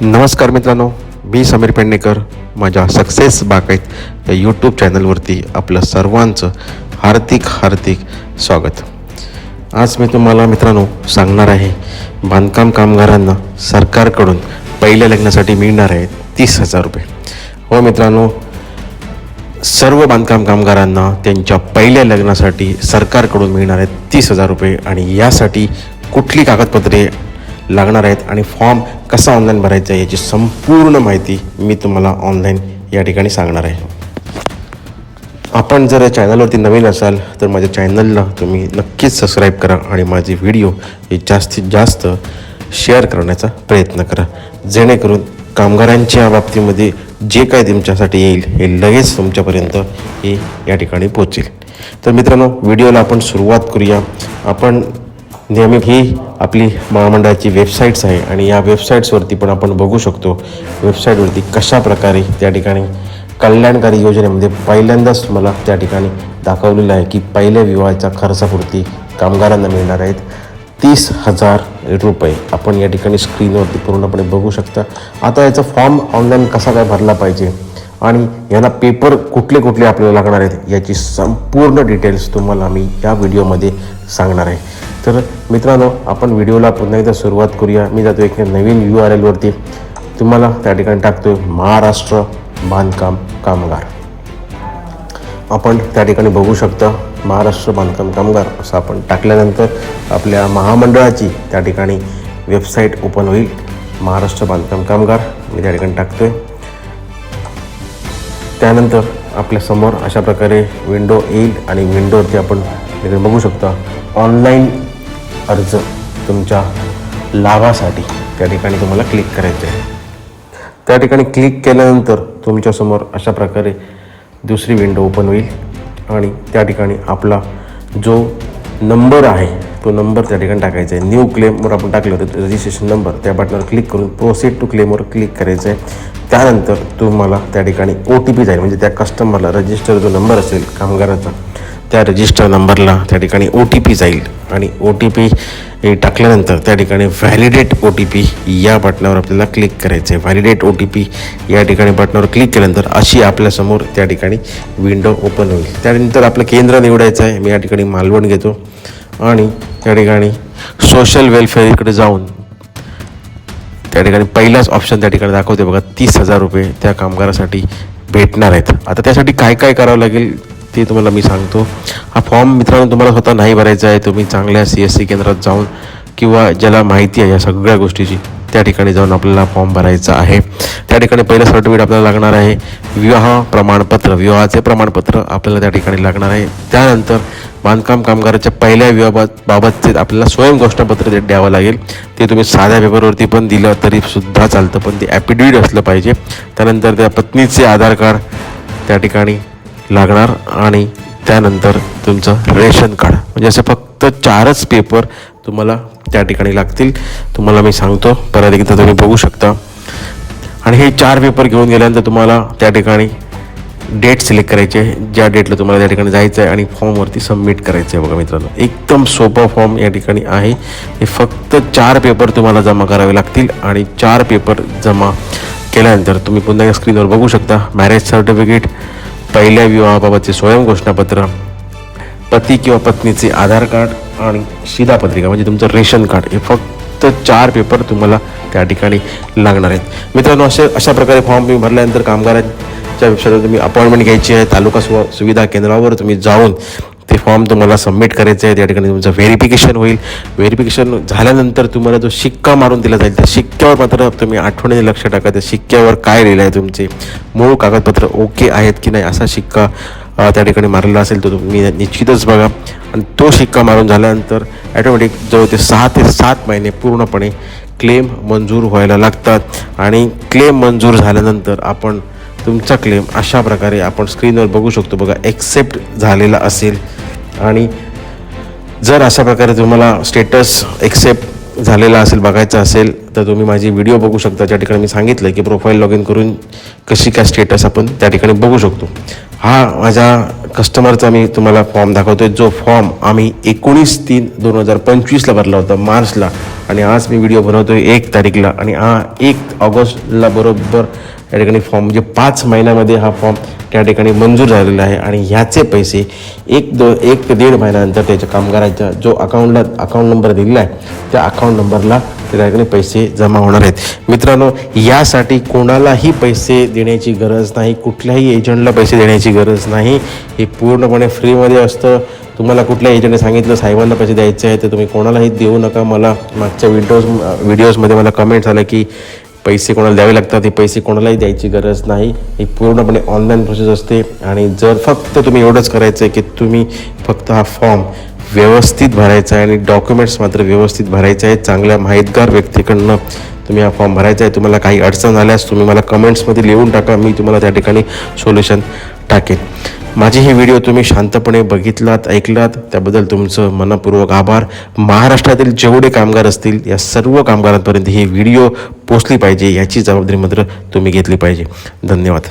नमस्कार मित्रांनो मी समीर पेडणेकर. माझ्या सक्सेस बागायत या यूट्यूब चॅनलवरती आपलं सर्वांचं हार्दिक हार्दिक स्वागत. आज मी तुम्हाला मित्रांनो सांगणार आहे बांधकाम कामगारांना सरकारकडून पहिल्या लग्नासाठी मिळणार आहे तीस हजार रुपये. हो मित्रांनो सर्व बांधकाम कामगारांना त्यांच्या पहिल्या लग्नासाठी सरकारकडून मिळणार आहेत तीस हजार रुपये आणि यासाठी कुठली कागदपत्रे लागणार आहेत आणि फॉर्म कसा ऑनलाईन भरायचा आहे याची संपूर्ण माहिती मी तुम्हाला ऑनलाईन या ठिकाणी सांगणार आहे. आपण जर या चॅनलवरती नवीन असाल तर माझ्या चॅनलला तुम्ही नक्कीच सबस्क्राईब करा आणि माझे व्हिडिओ हे जास्तीत जास्त शेअर करण्याचा प्रयत्न करा. जेणेकरून कामगारांच्या बाबतीमध्ये जे काय तुमच्यासाठी येईल हे लगेच तुमच्यापर्यंत हे या ठिकाणी पोचेल तर मित्रांनो व्हिडिओला आपण सुरुवात करूया. आपण नेहमी ही आपली महामंडळाची वेबसाईट्स आहे आणि या वेबसाईट्सवरती पण आपण बघू शकतो. वेबसाईटवरती कशा प्रकारे त्या ठिकाणी कल्याणकारी योजनेमध्ये पहिल्यांदाच मला त्या ठिकाणी दाखवलेलं आहे की पहिल्या विवाहाच्या खर्चापुरती कामगारांना मिळणार आहेत तीस हजार रुपये. आपण या ठिकाणी स्क्रीनवरती पूर्णपणे बघू शकता. आता याचा फॉर्म ऑनलाईन कसा काय भरला पाहिजे आणि यांना पेपर कुठले कुठले आपल्याला लागणार आहेत याची संपूर्ण डिटेल्स तुम्हाला मी या व्हिडिओमध्ये सांगणार आहे. तर मित्रांनो आपण व्हिडिओला पुन्हा एकदा सुरुवात करूया. मी जातो एक नवीन यू आर एलवरती तुम्हाला त्या ठिकाणी टाकतो महाराष्ट्र बांधकाम कामगार. आपण त्या ठिकाणी बघू शकता महाराष्ट्र बांधकाम कामगार असं आपण टाकल्यानंतर आपल्या महामंडळाची त्या ठिकाणी वेबसाईट ओपन होईल. महाराष्ट्र बांधकाम कामगार मी त्या ठिकाणी टाकतो आहे त्यानंतर आपल्यासमोर अशा प्रकारे विंडो येईल आणि विंडोवरती आपण बघू शकता ऑनलाईन अर्ज तुमच्या लाभासाठी त्या ठिकाणी तुम्हाला क्लिक करायचं आहे. त्या ठिकाणी क्लिक केल्यानंतर तुमच्यासमोर अशा प्रकारे दुसरी विंडो ओपन होईल आणि त्या ठिकाणी आपला जो नंबर आहे तो नंबर त्या ठिकाणी टाकायचा आहे. न्यू क्लेमवर आपण टाकलं होतं रजिस्ट्रेशन नंबर त्या बटनावर क्लिक करून प्रोसीड टू क्लेमवर क्लिक करायचं आहे. त्यानंतर तुम्हाला त्या ठिकाणी ओ टी पी जाईल म्हणजे त्या कस्टमरला रजिस्टर जो नंबर असेल कामगाराचा त्या रजिस्टर नंबरला त्या ठिकाणी ओ टी पी जाईल. आणि ओ टी पी टाकल्यानंतर त्या ठिकाणी व्हॅलिडेट ओ टी पी या बटनावर आपल्याला क्लिक करायचं आहे व्हॅलिडेट ओ टी पी या ठिकाणी बटनावर क्लिक केल्यानंतर अशी आपल्यासमोर त्या ठिकाणी विंडो ओपन होईल. त्यानंतर आपलं केंद्र निवडायचं आहे मी या ठिकाणी मालवण घेतो. आणि त्या ठिकाणी सोशल वेलफेअर इकडे जाऊन त्या ठिकाणी पहिलाच ऑप्शन त्या ठिकाणी दाखवते बघा. तीस हजार रुपये त्या कामगारासाठी भेटणार आहेत. आता त्यासाठी काय काय करावं लागेल? ते तुम्हाला मी सांगतो. हा फॉर्म मित्रांनो तुम्हाला स्वतः नाही भरायचा आहे तुम्ही चांगल्या सी एस सी केंद्रात जाऊन किंवा ज्याला माहिती आहे या सगळ्या गोष्टीची त्या ठिकाणी जाऊन आपल्याला फॉर्म भरायचा आहे. त्या ठिकाणी पहिलं सर्टिफिकेट आपल्याला लागणार आहे विवाह प्रमाणपत्र विवाहाचे प्रमाणपत्र आपल्याला त्या ठिकाणी लागणार आहे. त्यानंतर बांधकाम कामगाराच्या पहिल्या विवाहाबाबत बाबतचे आपल्याला स्वयं घोषणापत्र ते द्यावं लागेल. ते तुम्ही साध्या पेपरवरती पण दिलं तरी सुद्धा चालतं पण ते ॲपिडिविट असलं पाहिजे. त्यानंतर त्या पत्नीचे आधार कार्ड त्या ठिकाणी लागणार आणि त्यानंतर तुमचं रेशन कार्ड. म्हणजे असे फक्त चारच पेपर तुम्हाला त्या ठिकाणी लागतील. तुम्हाला मी सांगतो परत एकदा तुम्ही बघू शकता. आणि हे चार पेपर घेऊन गेल्यानंतर तुम्हाला त्या ठिकाणी डेट सिलेक्ट करायचे ज्या डेटला तुम्हाला त्या ठिकाणी जायचं आहे आणि फॉर्मवरती सबमिट करायचं आहे बघा मित्रांनो. एकदम सोपा फॉर्म या ठिकाणी आहे. हे फक्त चार पेपर तुम्हाला जमा करावे लागतील आणि चार पेपर जमा केल्यानंतर तुम्ही पुन्हा स्क्रीनवर बघू शकता. मॅरेज सर्टिफिकेट पहिल्या विवाहाबाबतचे स्वयंघोषणापत्र पती किंवा पत्नीचे आधार कार्ड आणि शिधापत्रिका म्हणजे तुमचं रेशन कार्ड हे फक्त चार पेपर तुम्हाला त्या ठिकाणी लागणार आहेत. मित्रांनो असे अशा प्रकारे फॉर्म तुम्ही भरल्यानंतर कामगारांच्या वेबसाईटवर तुम्ही अपॉइंटमेंट घ्यायची आहे. तालुका सुविधा केंद्रावर तुम्ही जाऊन ते फॉर्म तुम्हाला सबमिट करायचं आहे त्या ठिकाणी तुमचं व्हेरिफिकेशन होईल. व्हेरिफिकेशन झाल्यानंतर तुम्हाला जो शिक्का मारून दिला जाईल त्या शिक्क्यावर मात्र तुम्ही आठवणीने लक्ष टाका त्या शिक्क्यावर काय लिहिलं आहे तुमचे मूळ कागदपत्र ओके आहेत की नाही असा शिक्का त्या ठिकाणी मारलेला असेल तर तुम्ही निश्चितच बघा. आणि तो शिक्का मारून झाल्यानंतर ॲटोमॅटिक जवळ ते सहा ते सात महिने पूर्णपणे क्लेम मंजूर व्हायला लागतात. आणि क्लेम मंजूर झाल्यानंतर आपण तुमचा क्लेम अशा प्रकारे आपण स्क्रीनवर बघू शकतो. बघा एक्सेप्ट झालेला असेल. आणि जर अशा प्रकारे तुम्हाला स्टेटस एक्सेप्ट झालेला असेल बघायचा असेल तर तुम्ही माझी व्हिडिओ बघू शकता. ज्या ठिकाणी मी सांगितलं की प्रोफाईल लॉग इन करून कशी काय स्टेटस आपण त्या ठिकाणी बघू शकतो. हा माझ्या कस्टमरचा मी तुम्हाला फॉर्म दाखवतोय. जो फॉर्म आम्ही एकोणीस तीन दोन हजार पंचवीसला भरला होता मार्चला. आणि आज मी व्हिडिओ बनवतोय एक तारीखला. आणि हा एक ऑगस्टला बरोबर त्या ठिकाणी फॉर्म म्हणजे पाच महिन्यामध्ये हा फॉर्म त्या ठिकाणी मंजूर झालेला आहे आणि ह्याचे पैसे एक दो एक ते दीड महिन्यानंतर त्याच्या कामगाराच्या जो अकाउंटला अकाउंट नंबर दिलेला आहे त्या अकाउंट नंबरला त्या ठिकाणी पैसे जमा होणार आहेत. मित्रांनो यासाठी कोणालाही पैसे देण्याची गरज नाही कुठल्याही एजंटला पैसे देण्याची गरज नाही. हे पूर्णपणे फ्रीमध्ये असतं. तुम्हाला कुठल्या एजंटने सांगितलं साहेबांना पैसे द्यायचे आहे तर तुम्ही कोणालाही देऊ नका. मला मागच्या विंडोज व्हिडिओजमध्ये मला कमेंट झालं की पैसे कोणाला द्यावे लागतात हे पैसे कोणालाही द्यायची गरज नाही. ही पूर्णपणे ऑनलाईन प्रोसेस असते. आणि जर फक्त तुम्ही एवढंच करायचं आहे की तुम्ही फक्त हा फॉर्म व्यवस्थित भरायचा आहे आणि डॉक्युमेंट्स मात्र व्यवस्थित भरायचे आहेत चांगल्या माहितगार व्यक्तीकडनं तुम्ही हा फॉर्म भरायचा आहे. तुम्हाला काही अडचण आल्यास तुम्ही मला कमेंट्समध्ये लिहून टाका. मी तुम्हाला त्या ठिकाणी सोल्युशन टाकेन. माझी ही व्हिडिओ तुम्ही शांतपणे बघितलात ऐकलात त्याबद्दल तुमचं मनपूर्वक आभार. महाराष्ट्रातील जेवढे कामगार असतील या सर्व कामगारांपर्यंत ही व्हिडिओ पोचली पाहिजे याची जबाबदारी मात्र तुम्ही घेतली पाहिजे. धन्यवाद.